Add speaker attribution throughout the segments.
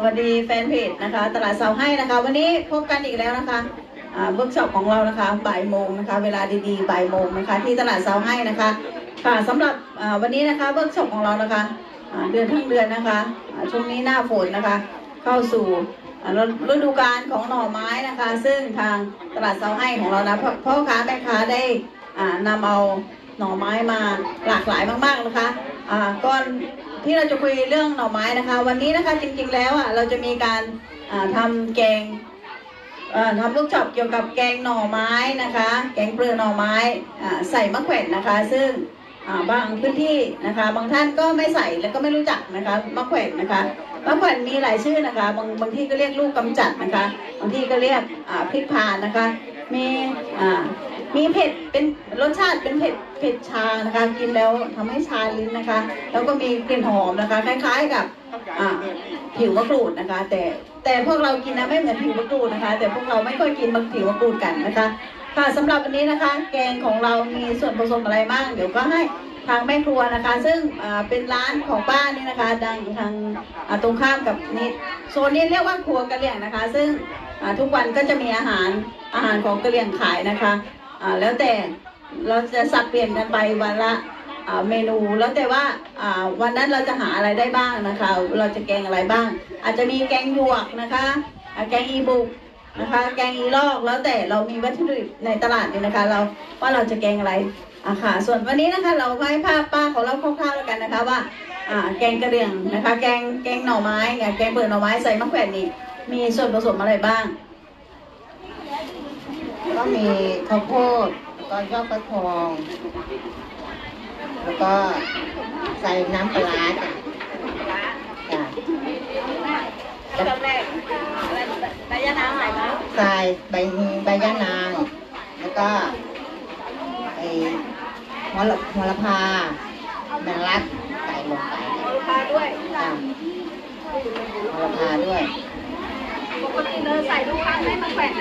Speaker 1: สวัสดีแฟนเพจนะคะ ตลาดเสาให้นะคะ วันนี้พบกันอีกแล้วนะคะเวิร์กช็อปของเรานะคะบ่ายโมงนะคะ เวลาดีๆบ่ายโมงนะคะ ที่ตลาดเสาให้นะคะค่ะสำหรับวันนี้นะคะเวิร์กช็อปของเรานะคะเดือนทั้งเดือนนะคะช่วงนี้หน้าฝนนะคะ เข้าสู่ฤดูกาลของหน่อไม้นะคะ ซึ่งทางตลาดเสาให้ของเรานะพ่อค้าแม่ค้าได้อ่านำเอาหน่อไม้มาหลากหลายมากๆนะคะก่อน ที่เราจะคุยเรื่องหน่อไม้นะคะ วันนี้นะคะจริงๆแล้วอะเราจะมีการอ่าทำแกงทำลูกช็อปเกี่ยวกับแกงหน่อไม้นะคะ แกงเปลือกหน่อไม้อ่าใส่มะแขวนนะคะ ซึ่งอ่าบางพื้นที่นะคะ บางท่านก็ไม่ใส่แล้วก็ไม่รู้จักนะคะมะแขวนนะคะมะแขวนมีหลายชื่อนะคะ บางบางที่ก็เรียกลูกกำจัดนะคะ บางที่ก็เรียกอ่าพริกพานนะคะ มีอ่ามีเผ็ดเป็นรสชาติเป็นเผ็ด เผ็ดชานะคะ กินแล้วทำให้ชาลิ้นนะคะ แล้วก็มีกลิ่นหอมนะคะ คล้าย ๆ กับผิวมะกรูดนะคะ แต่แต่พวกเรากินนะไม่เหมือนผิวมะกรูดนะคะ แต่พวกเราไม่ค่อยกินมะผิวมะกรูดกันนะคะ ค่ะสำหรับวันนี้นะคะ แกงของเรามีส่วนผสมอะไรบ้างเดี๋ยวก็ให้ทางแม่ครัวนะคะ ซึ่งเป็นร้านของป้านี่นะคะดังทางตรงข้ามกับนี่โซนนี้เรียกว่าครัวกะเหรี่ยงนะคะ ซึ่งทุกวันก็จะมีอาหารอาหารของกะเหรี่ยงขายนะคะแล้วแต่ เราจะสับเปลี่ยนกันไปวันละเมนู แล้วแต่ว่าวันนั้นเราจะหาอะไรได้บ้างนะคะ เราจะแกงอะไรบ้าง อาจจะมีแกงหยวกนะคะแกงอีบุกนะคะ แกงอีลอกแล้วแต่เรามีวัตถุดิบในตลาดนี่นะคะ เราว่าเราจะแกงอะไรอะค่ะ ส่วนวันนี้นะคะเราให้ภาพป้าของเราคร่าวๆแล้วกันนะคะว่าแกงกระเดียงนะคะ แกงแกงหน่อไม้เนี่ยแกงเปิดหน่อไม้ใส่มะแขวนนี่มีส่วนผสมอะไรบ้าง
Speaker 2: ก็มีข้าวโพด ก็ยอดฟักทอง แล้วก็ใส่น้ำปลาร้าจ้ะจ้ะ
Speaker 1: ขั้นตอนแรกใบยะนางใส่มา
Speaker 2: ใส่ใบใบย่านาง แล้วก็ไอ้หัวละหัวละพาแมงลักใส่ลงไป
Speaker 1: โอพาด้วย
Speaker 2: จ้ะหัวละพาด้วย
Speaker 1: ปกติเลยใส่ทุกครั้งไหมมะแขวน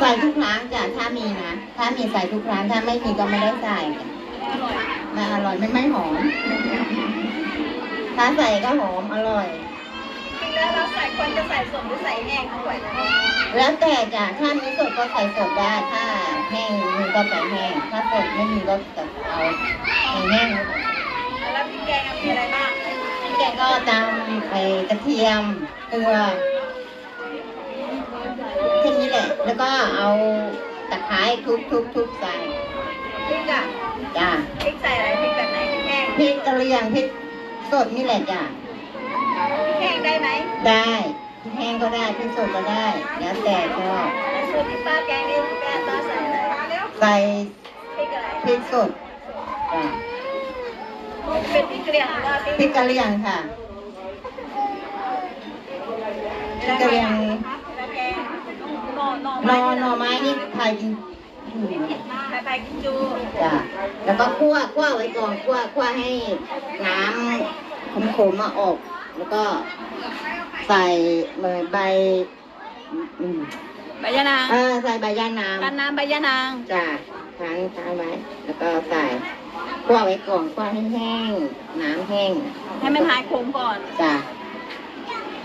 Speaker 2: ใส่ทุกครั้งจ้ะถ้ามีนะ ถ้ามีใส่ทุกครั้งถ้าไม่มีก็ไม่ได้ใส่จ้ะ
Speaker 1: อร่อย
Speaker 2: ไม่อร่อยไม่ไม่หอม ถ้าใส่ก็หอมอร่อย
Speaker 1: จริงแล้วเราใส่ควรจะใส่สดหรือใส่แห้งมะแขวน
Speaker 2: แล้วแต่จ้ะถ้ามีสดก็ใส่สดได้ ถ้าแห้งมีก็ใส่แห้ง ถ้าสดไม่มีก็จะเอาแห้ง
Speaker 1: แล้วพริกแกงมีอะไรบ้าง
Speaker 2: ๆแกงก็ตำไปกระเทียมเกลือแค่นี้ แหละแล้วก็เอาตะไคร้ทุบทุบทุบใส่
Speaker 1: พริกอะ
Speaker 2: จ้ะ
Speaker 1: พริกใส่อะไรพริกแบบไหนพริกแห้ง
Speaker 2: พริกกะเหรี่ยงพริกสดนี่แหละจ้ะ
Speaker 1: พริกแห้งได้ไหม
Speaker 2: ได้พริกแห้งก็ได้พริกสดก็ได้ แล้วแต่ชอบ
Speaker 1: แล้วสูตรที่ป้าแกงนี่แม่ป้าใส่อะไร
Speaker 2: ใส่
Speaker 1: พริกอะไร
Speaker 2: พริกสดจ้ะ
Speaker 1: เป็นพริกเกลียงหรือว่าพริก
Speaker 2: พริกกะเหรี่ยงค่ะพริกกะเหรี่ยง
Speaker 1: แล้วแกง หน่อหน่อ
Speaker 2: หน
Speaker 1: ไม้
Speaker 2: อหน่อไม้นี่ไทยกินอืม
Speaker 1: ไทยไปกินจู
Speaker 2: จ้ะแล้วก็คั่วคั่วไว้ก่อนคั่วคั่วให้น้ำขมๆมาออก แล้วก็ใส่ใบอืม
Speaker 1: ใบยะนาง
Speaker 2: เออใส่ใบย่านาง
Speaker 1: กันน้ำใบยะนาง
Speaker 2: จ้ะค้างค้างไว้ แล้วก็ใส่คั่วไว้ก่อนคั่วให้แห้ง น้ำแห้ง
Speaker 1: ให้มันหายขมก่อน
Speaker 2: จ้ะ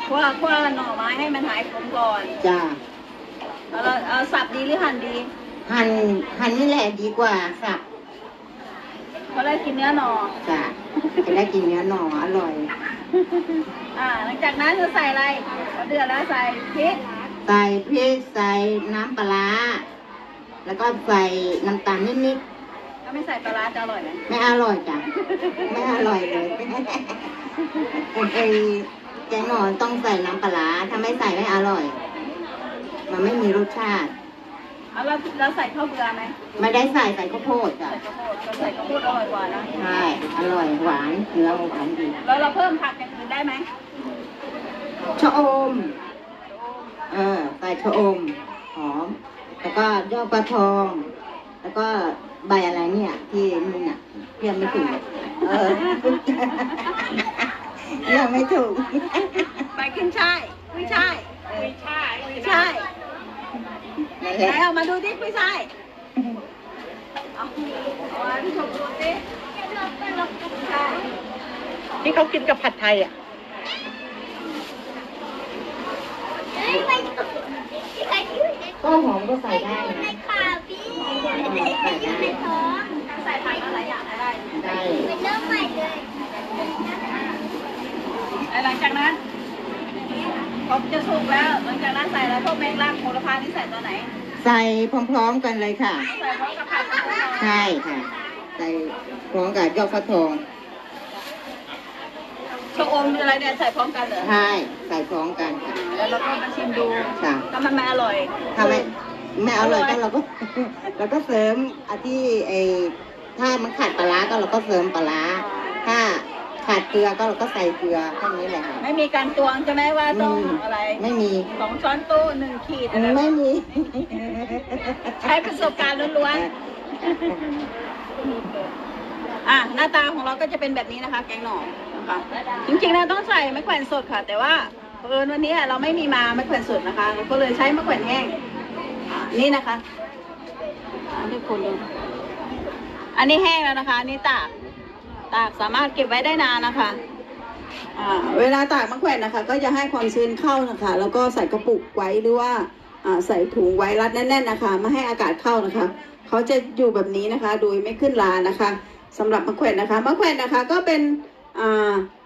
Speaker 1: คั่วคั่วหน่อไม้ให้มันหายขมก่อน
Speaker 2: จ้ะ
Speaker 1: เอาเราเอาสับดีหรือหั่นดี
Speaker 2: หั่นหั่นนี่แหละดีกว่าสับ
Speaker 1: เพราะเรากินเนื้อหน่อ
Speaker 2: จ้ะจะได้กินเนื้อหน่ออร่อย
Speaker 1: อ่า หลังจากนั้นจะใส่อะไรพอเดือดแล้วใส่พริก
Speaker 2: ใส่พริกใส่น้ำปลาร้าแล้วก็ใส่น้ำตาลนิด
Speaker 1: ถ้าไม่ใส่ปลาร้าจะอร่อยไหม
Speaker 2: ๆไม่อร่อยจ้ะไม่อร่อยเลยไอ้แกงหน่อต้องใส่น้ำปลาร้าถ้าไม่ใส่ไม่อร่อย มันไม่มีรสชาติ
Speaker 1: เอาเราเราใส่ข้าวเบื่อไหม
Speaker 2: ไม่ได้ใส่ใส่ข้าวโพดจ้ะ
Speaker 1: ใส่ข้าวโพดเราใส่ข้าวโพดอร่อยกว่านะ
Speaker 2: ใช่อร่อยหวานเนื้อหวานดี
Speaker 1: แล้วเราเพิ่มผักอย่างอื่นได้ไหม
Speaker 2: ชะอมเออใส่ชะอมหอมแล้วก็ยอดปลาทอง แล้วก็ใบอะไรเนี่ย ที่นี่น่ะเรียกไม่ถูกเออเรียกไม่ถูก
Speaker 1: ไปขึ้นช่ายกุ้ยช่ายกุ้ยช่ายกุ้ยช่าย
Speaker 2: นั่น
Speaker 1: ไห
Speaker 2: แห
Speaker 1: น
Speaker 2: ละ
Speaker 1: เอามาดูดิกุ้ยช่ายเอาเอามาพี่ชมดูสิกุ้ยช่าย
Speaker 3: ที่เขากินกับผัดไทยอะ
Speaker 2: ก็หอมก็ใส่ได้นะ
Speaker 3: ในข่าวพี่
Speaker 2: ใส่ได้
Speaker 3: ในท้อง
Speaker 1: ใส่ผักอะไรอย่างได้
Speaker 2: ได้
Speaker 3: เป็นเริ่มใหม่เลย
Speaker 1: หลังจากนั้นพอจะสุกแล้ว หลังจากนั้นใส่แล้วพวกแมงลักโหระพานี่ใส่ตัวไหน
Speaker 2: ใส่พร้อมๆกันเลยค่ะ
Speaker 1: ใส่พร้อมกับผักกับข้าว
Speaker 2: ใช่ค่ะ ใส่พร้อมกับยอดฟักทอง
Speaker 1: ชะอมหรืออะไรเนี่ยใส่พร้อมกันเหรอ
Speaker 2: ใช่ใส่พร้อมกันค่ะ
Speaker 1: แล้วเราก็มาชิมดู
Speaker 2: ค่ะ
Speaker 1: ถ้ามันไม่อร่อย
Speaker 2: ถ้าไม่ไม่เอาเลยก็เราก็เราก็เสริมอาที่ไอถ้ามันขาดปลาร้าก็เราก็เสริมปลาร้าถ้า ขาดเกลือก็เราก็ใส่เกลือแค่นี้แหละค่ะ
Speaker 1: ไม่มีการตวงใช่ไหมว่าต้องอะไร
Speaker 2: ไม่มี
Speaker 1: สองช้อนโต๊ะหนึ่งขีดอะไร
Speaker 2: ไม่มี
Speaker 1: ใช้ประสบการณ์ล้วนๆอะหน้าตาของเราก็จะเป็นแบบนี้นะคะ แกงหน่อนะคะจริงๆเราต้องใส่มะแขวนสดค่ะ แต่ว่าเผอิญวันนี้เราไม่มีมามะแขวนสดนะคะเราก็เลยใช้มะแขวนแห้งอะนี่นะคะอะทุกคนดูอันนี้แห้งแล้วนะคะอันนี้ตาก ตากสามารถเก็บไว้ได้นานนะคะเวลาตากมะแขวนนะคะ ก็จะให้ความชื้นเข้านะคะ แล้วก็ใส่กระปุกไว้หรือว่าใส่ถุงไว้รัดแน่น ๆนะคะ ไม่ให้อากาศเข้านะคะ เขาจะอยู่แบบนี้นะคะ โดยไม่ขึ้นรานะคะสำหรับมะแขวนนะคะ มะแขวนนะคะก็เป็น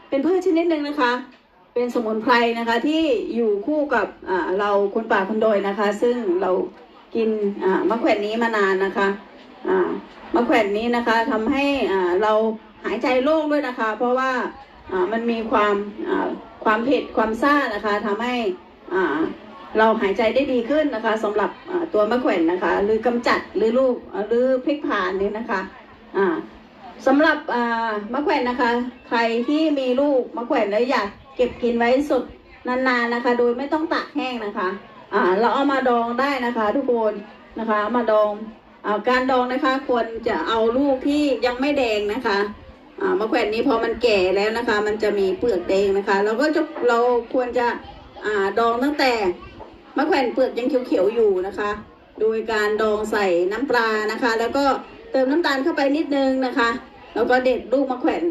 Speaker 1: เป็นพืชชนิดหนึ่งนะคะ เป็นสมุนไพรนะคะที่อยู่คู่กับเราคนป่าคนดอยนะคะ ซึ่งเรากินมะแขวนนี้มานานนะคะมะแขวนนี้นะคะทำให้เรา หายใจโล่งด้วยนะคะ เพราะว่ามันมีความความเผ็ดความซ่านะคะทำให้เราหายใจได้ดีขึ้นนะคะสำหรับตัวมะแขวนนะคะ หรือกำจัดหรือลูกหรือพริกผ่านนี่นะคะอ่าสำหรับมะแขวนนะคะ ใครที่มีลูกมะแขวนแล้วอยากเก็บกินไว้สุดนานๆนะคะ โดยไม่ต้องตากแห้งนะคะเราเอามาดองได้นะคะ ทุกคนนะคะมาดองอาการดองนะคะควรจะเอาลูกที่ยังไม่แดงนะคะ มะแขวนนี้พอมันแก่แล้วนะคะ มันจะมีเปลือกแดงนะคะเราก็จะเราควรจะอ่าดองตั้งแต่มะแขวนเปลือกยังเขียวๆอยู่นะคะ โดยการดองใส่น้ำปลานะคะ แล้วก็เติมน้ำตาลเข้าไปนิดนึงนะคะแล้วก็เด็ดลูกมะแขวน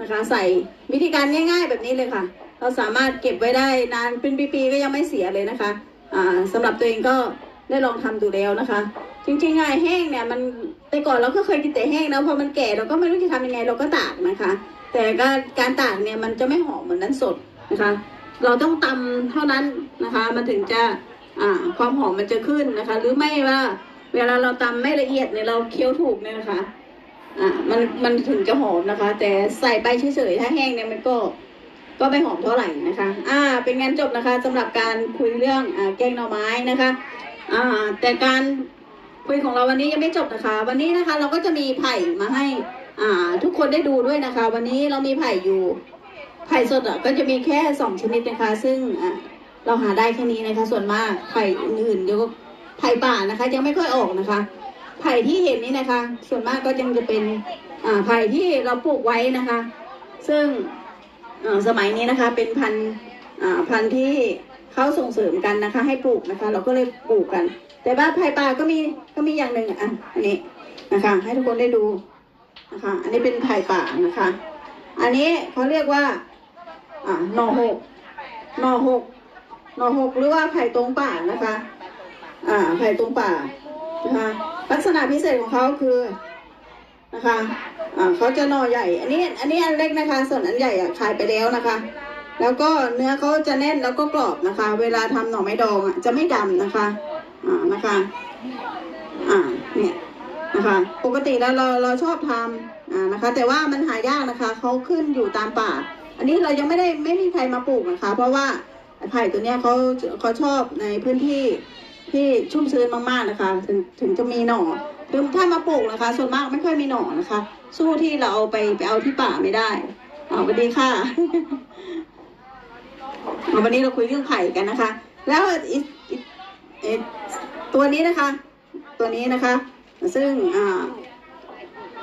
Speaker 1: นะคะ ใส่วิธีการง่าย ๆ แบบนี้เลยค่ะ เราสามารถเก็บไว้ได้นานเป็นปีๆก็ยังไม่เสียเลยนะคะอ่าสำหรับตัวเองก็ได้ลองทำดูแล้วนะคะ จริงๆไงแห้งเนี่ยมัน แต่ก่อนเราก็เคยกินแต่แห้งนะพอมันแก่เราก็ไม่รู้จะทำยังไงเราก็ตากนะคะ แต่การการตากเนี่ยมันจะไม่หอมเหมือนนั้นสดนะคะ เราต้องตำเท่านั้นนะคะ มันถึงจะอ่าความหอมมันจะขึ้นนะคะ หรือไม่ว่าเวลาเราตำไม่ละเอียดเนี่ยเราเคี้ยวถูกเนี่ยนะคะอ่ามันมันถึงจะหอมนะคะ แต่ใส่ไปเฉยๆถ้าแห้งเนี่ยมันก็ก็ไม่หอมเท่าไหร่นะคะ อ่า เป็นงานจบนะคะสำหรับการคุยเรื่องอ่าแกงหน่อไม้นะคะ อ่า แต่การ คุยของเราวันนี้ยังไม่จบนะคะ วันนี้นะคะเราก็จะมีไผ่มาให้ อ่า ทุกคนได้ดูด้วยนะคะ วันนี้เรามีไผ่อยู่ ไผ่สดอะก็จะมีแค่สองชนิดนะคะ ซึ่งอ่าเราหาได้แค่นี้นะคะ ส่วนมากไผ่อื่นๆเดี๋ยวก็ไผ่ป่านะคะ ยังไม่ค่อยออกนะคะ ไผ่ที่เห็นนี้นะคะ ส่วนมากก็ยังจะเป็นอ่าไผ่ที่เราปลูกไว้นะคะ ซึ่งอ่อสมัยนี้นะคะ เป็นพันธุ์อ่าพันธุ์ที่ เขาส่งเสริมกันนะคะ ให้ปลูกนะคะ เราก็เลยปลูกกัน แต่ว่านไผ่ป่าก็มีก็มีอย่างหนึ่งอะอันนี้นะคะ ให้ทุกคนได้ดูนะคะ อันนี้เป็นไผ่ป่านะคะ อันนี้เขาเรียกว่าอ่าหน่อหกหน่อหกหน่อหกหรือว่าไผ่ตรงป่านะคะ อ่าไผ่ตรงป่านะคะลักษณะพิเศษของเขาคือนะคะ อ่าเขาจะหน่อใหญ่ อันนี้ อันนี้อันเล็กนะคะ ส่วนอันใหญ่อะขายไปแล้วนะคะ แล้วก็เนื้อเขาจะแน่นแล้วก็กรอบนะคะ เวลาทำหน่อไม้ดองอะจะไม่ดำนะคะ อ่านะคะ อ่าเนี่ยนะคะ ปกติแล้วเราเราชอบทำอ่านะคะ แต่ว่ามันหายากนะคะเขาขึ้นอยู่ตามป่า อันนี้เรายังไม่ได้ไม่มีใครมาปลูกนะคะ เพราะว่าไผ่ตัวเนี้ยเขาเขาชอบในพื้นที่ที่ชุ่มชื้นมากๆนะคะ ถึงถึงจะมีหน่อคือถ้ามาปลูกนะคะ ส่วนมากไม่ค่อยมีหน่อนะคะ สู้ที่เราเอาไปไปเอาที่ป่าไม่ได้อ่าสวัสดีค่ะ วันนี้เราคุยเรื่องไผ่กันนะคะ แล้วตัวนี้นะคะ ตัวนี้นะคะ ซึ่ง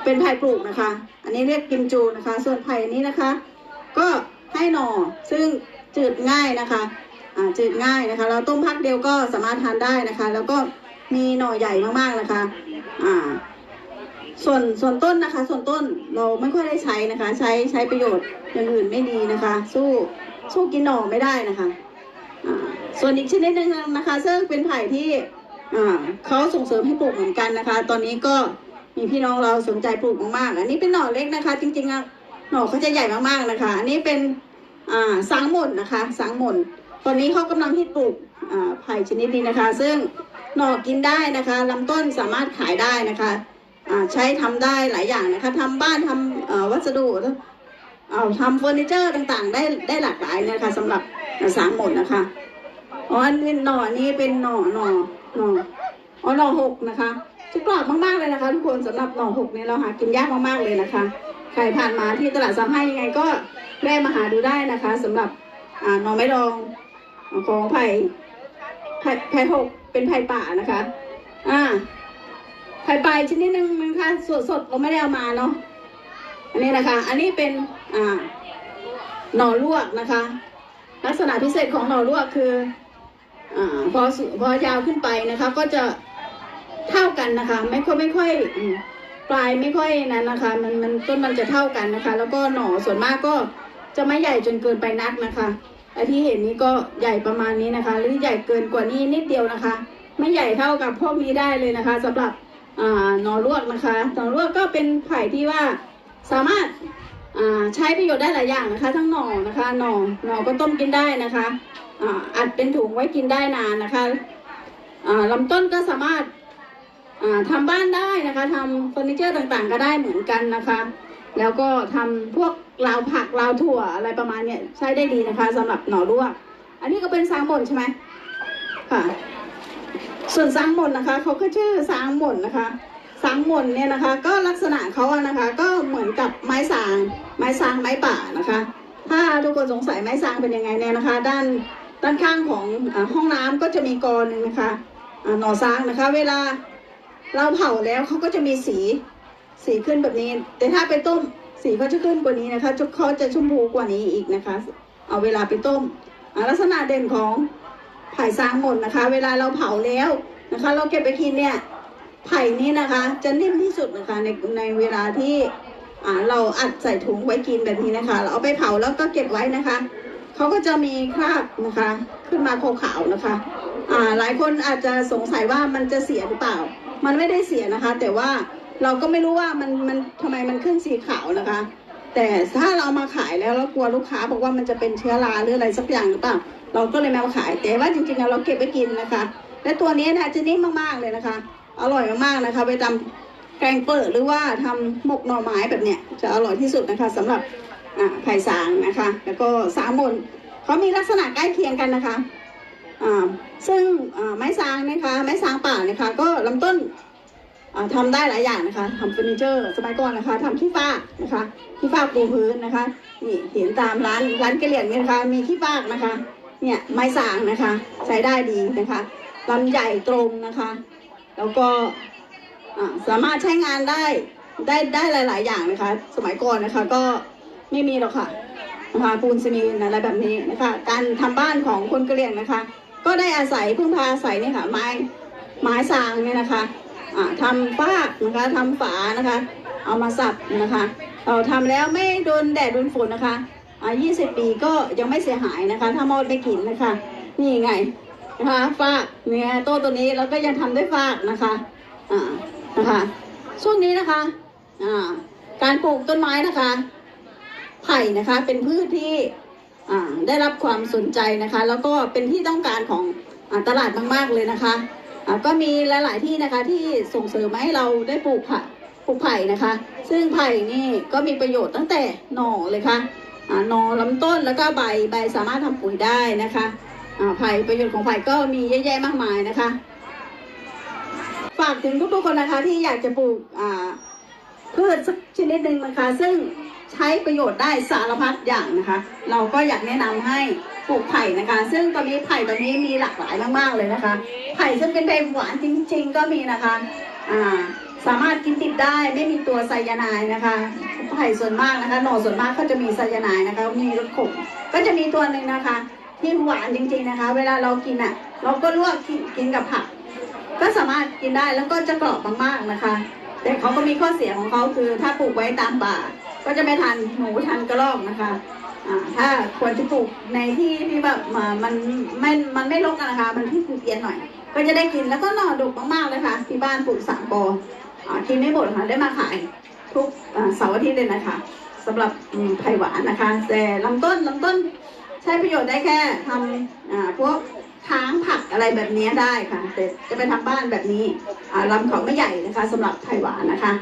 Speaker 1: เป็นไผ่ปลูกนะคะ อันนี้เรียกกิมจูนะคะ ส่วนไผ่นี้นะคะ ก็ให้หน่อซึ่งจืดง่ายนะคะจืดง่ายนะคะเราต้มพักเดียวก็สามารถทานได้นะคะ แล้วก็มีหน่อใหญ่มากๆนะคะอ่าส่วนส่วนต้นนะคะ ส่วนต้นเราไม่ค่อยได้ใช้นะคะ ใช้ใช้ประโยชน์อย่างอื่นไม่ดีนะคะ สู้ สู้กินหน่อไม่ได้นะคะส่วนอีกชนิดหนึ่งนะคะ ซึ่งเป็นไผ่ที่เขาส่งเสริมให้ปลูกเหมือนกันนะคะ ตอนนี้ก็มีพี่น้องเราสนใจปลูกมากๆ อันนี้เป็นหน่อเล็กนะคะ จริงๆอะหน่อเขาจะใหญ่มากๆนะคะ อันนี้เป็นสังหม่นนะคะ สังหม่นตอนนี้เขากำลังที่ปลูกไผ่ชนิดนี้นะคะ ซึ่งหน่อกินได้นะคะลำต้นสามารถขายได้นะคะใช้ทำได้หลายอย่างนะคะทำบ้านทำเอ่อวัสดุ เอาทำเฟอร์นิเจอร์ต่างๆ ได้ได้หลากหลายนะคะสำหรับสังหม่นะคะอ๋ออันนี้หน่อนี้เป็นหน่อหน่อหน่ออ๋อหน่อหกนะคะจะกรอบมากๆเลยนะคะ ทุกคนสำหรับหน่อหกเนี่ยเราหากินยากมากๆเลยนะคะ ใครผ่านมาที่ตลาดซัมให้ยังไงก็แวะมาหาดูได้นะคะสำหรับอ่าหน่อไม้ดองของไผ่ไผ่ไผ่หกเป็นไผ่ป่านะคะ อ่าไผ่ป่าชนิดหนึ่งนะคะสดสดๆเราไม่ได้เอามาเนาะอันนี้นะคะ อันนี้เป็น อ่าหน่อลวกนะคะ ลักษณะพิเศษของหน่อลวกคืออ่าพอสุพอยาวขึ้นไปนะคะ ก็จะเท่ากันนะคะ ไม่ค่อยไม่ค่อยปลายไม่ค่อยนั้นนะคะ มันมันต้นมันจะเท่ากันนะคะ แล้วก็หน่อส่วนมากก็จะไม่ใหญ่จนเกินไปนักนะคะไอที่เห็นนี้ก็ใหญ่ประมาณนี้นะคะ หรือใหญ่เกินกว่านี้นิดเดียวนะคะ ไม่ใหญ่เท่ากับพวกนี้ได้เลยนะคะสำหรับหน่อลวกนะคะหน่อลวกก็เป็นไผ่ที่ว่าสามารถ ใช้ประโยชน์ได้หลายอย่างนะคะ ทั้งหน่อนะคะหน่อหน่อก็ต้มกินได้นะคะอ่าอัดเป็นถุงไว้กินได้นานนะคะอ่าลำต้นก็สามารถอ่าทำบ้านได้นะคะทำเฟอร์นิเจอร์ต่างๆ ก็ได้เหมือนกันนะคะ แล้วก็ทำพวกราวผักราวถั่วอะไรประมาณเนี้ยใช้ได้ดีนะคะสำหรับหน่อลวก อันนี้ก็เป็นซางหม่นใช่ไหมค่ะ ส่วนซางหม่นนะคะเขาก็ชื่อซางหม่นนะคะ ซางหม่นเนี่ยนะคะ ก็ลักษณะเขาอะนะคะ ก็เหมือนกับไม้สาง ไม้สางไม้ป่านะคะ ถ้าทุกคนสงสัยไม้สางเป็นยังไงเนี่ยนะคะ ด้านด้านข้างของอห้องน้ำก็จะมีกรนึงนะคะหน่อสางนะคะ เวลาเราเผาแล้วเขาก็จะมีสีสีขึ้นแบบนี้ แต่ถ้าไปต้มสีเขาจะขึ้นกว่านี้นะคะจะเขาจะชมพูกว่านี้อีกนะคะ เอาเวลาไปต้มลักษณะเด่นของไผ่ซางหมดนะคะ เวลาเราเผาแล้วนะคะ เราเก็บไปกินเนี่ย ไผ่นี้นะคะ จะนิ่มที่สุดนะคะในในเวลาที่เราอัดใส่ถุงไว้กินแบบนี้นะคะ เราเอาไปเผาแล้วก็เก็บไว้นะคะเขาก็จะมีคราบนะคะ ขึ้นมาขาวๆนะคะอ่าหลายคนอาจจะสงสัยว่ามันจะเสียหรือเปล่า มันไม่ได้เสียนะคะ แต่ว่าเราก็ไม่รู้ว่ามันมันทำไมมันขึ้นสีขาวนะคะ แต่ถ้าเรามาขายแล้วเรากลัวลูกค้าบอกว่ามันจะเป็นเชื้อราหรืออะไรสักอย่างหรือเปล่า เราก็เลยไม่เอาขายแต่ว่าจริงๆเราเก็บไว้กินนะคะ และตัวนี้นะคะจะนิ่มมากๆเลยนะคะ อร่อยมากๆนะคะ ไปทำแกงเปิดหรือว่าทำหมกหน่อไม้แบบเนี้ยจะอร่อยที่สุดนะคะสำหรับอ่าไผ่สางนะคะ แล้วก็สามนเขามีลักษณะใกล้เคียงกันนะคะอ่าซึ่งอ่าไม้สางนะคะ ไม้สางป่านะคะ ก็ลำต้นอ่าทำได้หลายอย่างนะคะทำเฟอร์นิเจอร์สมัยก่อนนะคะทำขี้ฟ้ากนะคะขี้ฟ้ากปูพื้นนะคะนี่เห็นตามร้านร้านกระเหลี่ยงเนี่ยนะคะมีขี้ฟ้ากนะคะเนี่ยไม้สางนะคะ ใช้ได้ดีนะคะลำใหญ่ตรงนะคะ แล้วก็สามารถใช้งานได้ได้ได้หลาย ๆ อย่างนะคะ สมัยก่อนนะคะก็ไม่มีหรอกค่ะนะคะปูนซีเมนอะไรแบบนี้นะคะ การทำบ้านของคนกะเหรี่ยงนะคะ ก็ได้อาศัยพึ่งพาอาศัยนี่ค่ะไม้ไม้สางเนี่ยนะคะทำฟากนะคะทำฝานะคะ เอามาสับนะคะ เราทำแล้วไม่โดนแดดโดนฝนนะคะ อ่า20 ปีก็ยังไม่เสียหายนะคะ ถ้ามอดไม่กินนะคะ นี่ไง นะคะฟากเนี่ยโต้ตัวนี้เราก็ยังทำด้วยฟากนะคะอ่านะคะช่วงนี้นะคะอ่าการปลูกต้นไม้นะคะไผ่นะคะเป็นพืชที่อ่าได้รับความสนใจนะคะ แล้วก็เป็นที่ต้องการของอ่าตลาดมากๆเลยนะคะก็มีหลาย ๆ ที่นะคะที่ส่งเสริมให้เราได้ปลูกผักปลูกไผ่นะคะ ซึ่งไผ่นี่ก็มีประโยชน์ตั้งแต่หน่อเลยค่ะอ่าหน่อลำต้นแล้วก็ใบใบสามารถทำปุ๋ยได้นะคะ ไผ่ประโยชน์ของไผ่ก็มีเยอะแยะมากมายนะคะ ฝากถึงทุกๆคนนะคะที่อยากจะปลูกพืชสักชนิดหนึ่งนะคะ ซึ่งใช้ประโยชน์ได้สารพัดอย่างนะคะ เราก็อยากแนะนำให้ปลูกไผ่นะคะ ซึ่งตอนนี้ไผ่ตอนนี้มีหลากหลายมากๆเลยนะคะ ไผ่ซึ่งเป็นไผ่หวานจริง ๆ ก็มีนะคะอ่าสามารถกินติดได้ไม่มีตัวไซยาไนด์นะคะ ไผ่ส่วนมากนะคะ หน่อส่วนมากก็จะมีไซยาไนด์นะคะ มีรสขมก็จะมีตัวหนึ่งนะคะ ที่หวานจริงๆนะคะ เวลาเรากินอะ เราก็ลวกกินกับผัก ก็สามารถกินได้แล้วก็จะกรอบมากๆนะคะ แต่เขาก็มีข้อเสียของเขาคือ ถ้าปลูกไว้ตามป่า ก็จะไม่ทันหนูทันกระรอกนะคะถ้าควรจะปลูกในที่ที่แบบมันไม่มันไม่รกนะคะ มันที่ปลูกเอียนหน่อย ก็จะได้กินแล้วก็หน่อดกมากๆเลยค่ะที่บ้านปลูกสามกออ่ากินไม่หมดค่ะได้มาขาย ทุกเสาร์อาทิตย์เลยนะคะสำหรับไผ่หวานนะคะ แต่ลำต้นลำต้น ใช้ประโยชน์ได้แค่ทำพวกทางผักอะไรแบบนี้ได้ค่ะ แต่จะไปทำบ้านแบบนี้อ่าลำเขาไม่ใหญ่นะคะสำหรับไผ่หวานนะคะ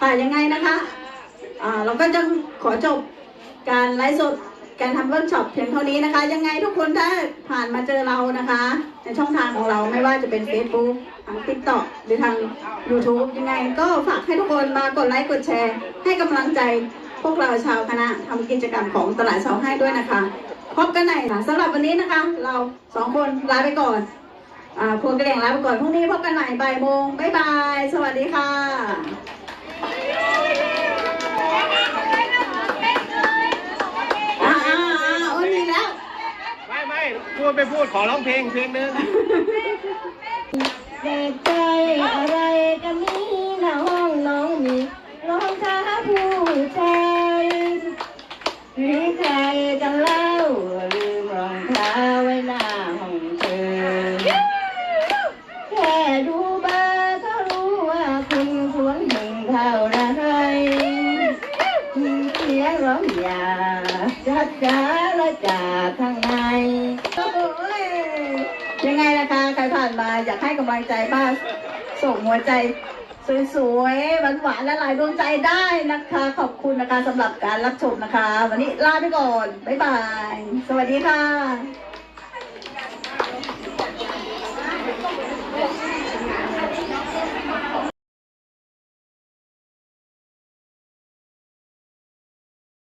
Speaker 1: ค่ะยังไงนะคะเราก็จะขอจบการไลฟ์สดการทำเวิร์กช็อปเพียงเท่านี้นะคะ ยังไงทุกคนถ้าผ่านมาเจอเรานะคะ ในช่องทางของเราไม่ว่าจะเป็น Facebook ทาง TikTok หรือทาง YouTube ยังไง ก็ฝากให้ทุกคนมากดไลค์กดแชร์ ให้กำลังใจพวกเราชาวคณะทำกิจกรรมของตลาดเสาให้ด้วยนะคะ พบกันใหม่ค่ะสำหรับวันนี้นะคะ เราสองคนลาไปก่อนอ่าพวงกระเหลี่ยงลาไปก่อนพรุ่งนี้พบกันใหม่บ่ายโมงบ๊ายบาย สวัสดีค่ะอ่าอ่าอ่าโอ้ยมีแล้ว
Speaker 3: ไม่ไม่พูดไปพูดขอร้องเพลงเพลงหนึง
Speaker 2: เด็กใจอะไรกันนี้นะห้องน้องมีรองเท้าผู้ชายมีใครกันเล่าลืมรองเท้าไว้หน้าห้องเธอ แค่ดูเบอร์ก็รู้ว่าคุณควรหนึ่งเท่าไร เสียงร้องอย่าจัดจ้าและจากข้างใน
Speaker 1: ยังไงนะคะใครผ่านมาอยากให้กำลังใจป้างส่งหัวใจสวยๆหวานๆและหลายดวงใจได้นะคะ ขอบคุณนะคะสำหรับการรับชมนะคะ วันนี้ลาไปก่อน บ๊ายบาย สวัสดีค่ะ